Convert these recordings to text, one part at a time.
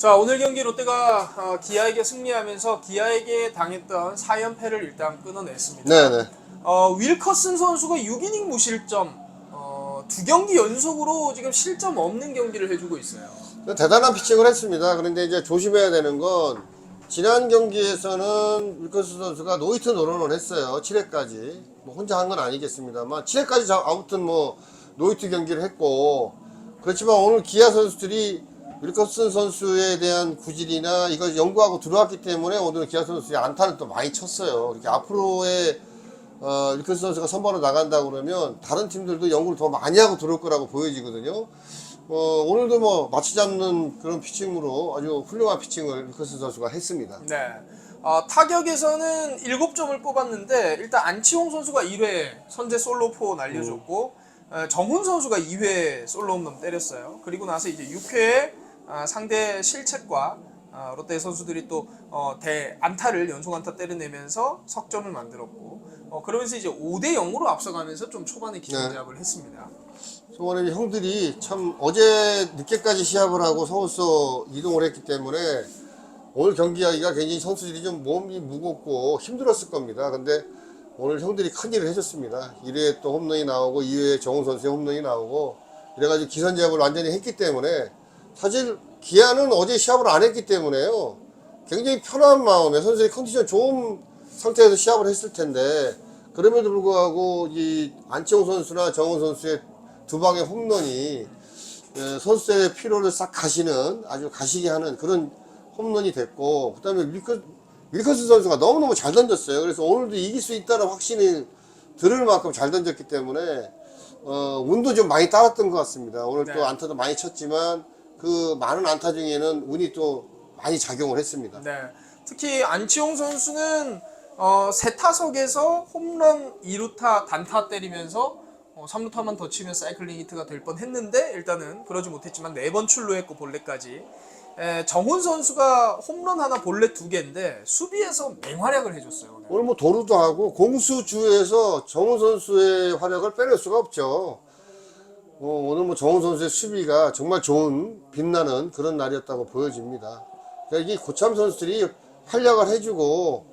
자 오늘 경기 롯데가 어, 기아에게 승리하면서 기아에게 당했던 4연패를 일단 끊어냈습니다. 네네. 어, 윌커슨 선수가 6이닝 무실점 어, 두 경기 연속으로 지금 실점 없는 경기를 해주고 있어요. 대단한 피칭을 했습니다. 그런데 이제 조심해야 되는 건 지난 경기에서는 윌커스 선수가 노이트 노런을 했어요. 7회까지. 뭐 혼자 한 건 아니겠습니다만 7회까지 아무튼 뭐 노이트 경기를 했고 그렇지만 오늘 기아 선수들이 윌커슨 선수에 대한 구질이나 이걸 연구하고 들어왔기 때문에 오늘 기아 선수의 안타를 또 많이 쳤어요. 이렇게 앞으로의 어, 윌커슨 선수가 선발로 나간다 그러면 다른 팀들도 연구를 더 많이 하고 들어올 거라고 보여지거든요. 어, 오늘도 뭐 마치 잡는 그런 피칭으로 아주 훌륭한 피칭을 윌커슨 선수가 했습니다. 네. 어, 타격에서는 7점을 뽑았는데 일단 안치홍 선수가 1회 선제 솔로포 날려줬고 어, 정훈 선수가 2회 솔로 홈런 때렸어요. 그리고 나서 이제 6회에 아, 상대 실책과 아, 롯데 선수들이 또 어, 대 안타를 연속 안타 때려내면서 석점을 만들었고 어, 그러면서 이제 5대 0으로 앞서가면서 좀 초반에 기선제압을 했습니다. 정원의 형들이 참 어제 늦게까지 시합을 하고 서울서 이동을 했기 때문에 오늘 경기하기가 굉장히 선수들이 좀 몸이 무겁고 힘들었을 겁니다. 근데 오늘 형들이 큰 일을 해줬습니다. 1회에 또 홈런이 나오고 2회에 정훈 선수의 홈런이 나오고 이래가지고 기선제압을 완전히 했기 때문에 사실 기아는 어제 시합을 안 했기 때문에요. 굉장히 편한 마음에 선수들이 컨디션 좋은 상태에서 시합을 했을 텐데 그럼에도 불구하고 이 안치홍 선수나 정훈 선수의 두 방의 홈런이 에, 선수들의 피로를 싹 가시는 아주 가시게 하는 그런 홈런이 됐고 그다음에 밀커 밀커스 선수가 너무너무 잘 던졌어요. 그래서 오늘도 이길 수 있다는 확신이 들을 만큼 잘 던졌기 때문에 어, 운도 좀 많이 따랐던 것 같습니다. 오늘 네. 또 안타도 많이 쳤지만 그 많은 안타 중에는 운이 또 많이 작용을 했습니다. 네. 특히 안치홍 선수는 어, 세 타석에서 홈런 2루타 단타 때리면서 어, 3루타만 더 치면 사이클링 히트가 될 뻔했는데 일단은 그러지 못했지만 네 번 출루했고. 에, 정훈 선수가 홈런 하나 볼넷 두 개인데 수비에서 맹활약을 해줬어요. 오늘 뭐 도루도 하고 공수주에서 정훈 선수의 활약을 빼낼 수가 없죠. 어, 오늘 뭐 정훈 선수의 수비가 정말 좋은 빛나는 그런 날이었다고 보여집니다. 그러니까 이게 고참 선수들이 활약을 해주고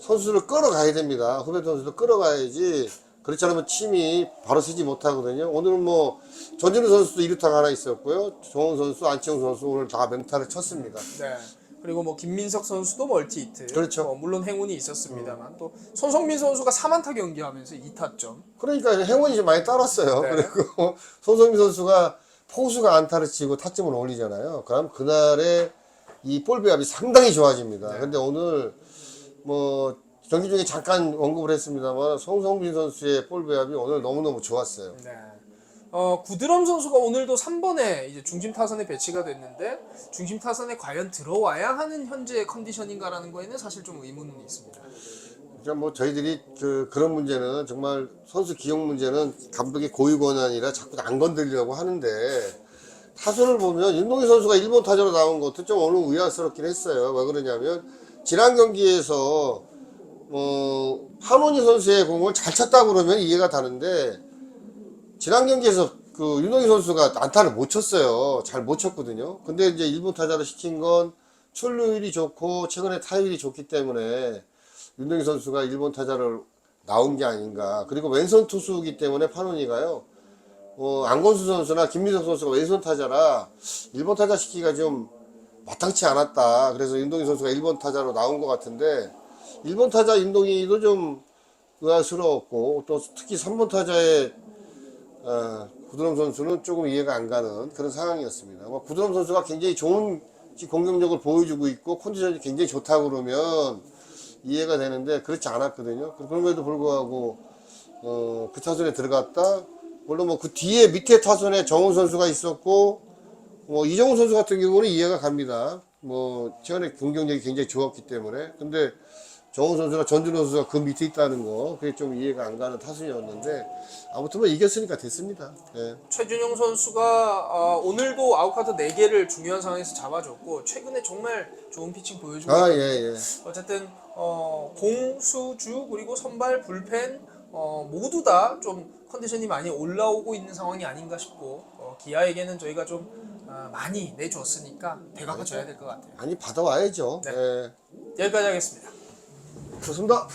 선수를 끌어가야 됩니다. 후배 선수를 끌어가야지 그렇지 않으면 팀이 바로 서지 못하거든요. 오늘은 뭐 전진우 선수도 2루타가 하나 있었고요. 정훈 선수, 안치홍 선수 오늘 다 맹타를 쳤습니다. 네. 그리고 뭐 김민석 선수도 멀티 히트. 그렇죠. 뭐 물론 행운이 있었습니다만 또 손성민 선수가 3안타 경기하면서 2타점. 그러니까 행운이 좀 많이 따랐어요. 네. 그리고 손성민 선수가 포수가 안타를 치고 타점을 올리잖아요. 그럼 그날의 이볼 배합이 상당히 좋아집니다. 네. 근데 오늘 뭐 경기 중에 잠깐 언급을 했습니다만 송성민 선수의 볼 배합이 오늘 너무너무 좋았어요. 네. 어, 구드럼 선수가 오늘도 3번에 이제 중심 타선에 배치가 됐는데 중심 타선에 과연 들어와야 하는 현재 컨디션인가라는 거에는 사실 좀 의문이 있습니다. 그러니까 뭐 저희들이 그 그런 문제는 정말 선수 기용 문제는 감독의 고유 권한이라 자꾸 안 건드리려고 하는데 타선을 보면 윤동희 선수가 일본 타자로 나온 것도 좀 오늘 의아스럽긴 했어요. 왜 그러냐면 지난 경기에서 뭐 한원희 선수의 공을 잘 쳤다 그러면 이해가 다른데 지난 경기에서 그 윤동희 선수가 안타를 못 쳤어요. 잘 못 쳤거든요. 근데 이제 일본 타자로 시킨 건 출루율이 좋고 최근에 타율이 좋기 때문에 윤동희 선수가 일본 타자를 나온 게 아닌가. 그리고 왼손 투수이기 때문에 파노니가요. 어, 안건수 선수나 김민석 선수가 왼손 타자라 일본 타자 시키기가 좀 마땅치 않았다. 그래서 윤동희 선수가 일본 타자로 나온 것 같은데 일본 타자 윤동희도 좀 의아스러웠고 또 특히 3번 타자의 어, 구드럼 선수는 조금 이해가 안 가는 그런 상황이었습니다. 뭐 구드럼 선수가 굉장히 좋은 공격력을 보여주고 있고 컨디션이 굉장히 좋다고 그러면 이해가 되는데 그렇지 않았거든요. 그럼에도 불구하고 어, 그 타선에 들어갔다. 물론 뭐 그 뒤에 밑에 타선에 정훈 선수가 있었고 뭐 이정훈 선수 같은 경우는 이해가 갑니다. 뭐 최근에 공격력이 굉장히 좋았기 때문에 근데 정훈 선수나 전준호 선수가 그 밑에 있다는 거 그게 좀 이해가 안 가는 타선이었는데 아무튼 뭐 이겼으니까 됐습니다. 예. 최준용 선수가 어, 오늘도 아웃카드 4개를 중요한 상황에서 잡아줬고 최근에 정말 좋은 피칭 보여주고 아, 예, 예. 어쨌든 어, 공수주 그리고 선발 불펜 어, 모두 다 좀 컨디션이 많이 올라오고 있는 상황이 아닌가 싶고 어, 기아에게는 저희가 좀 어, 많이 내줬으니까 되갚아줘야 될 것 같아요. 많이 받아와야죠. 네. 예. 여기까지 하겠습니다. 좋습니다.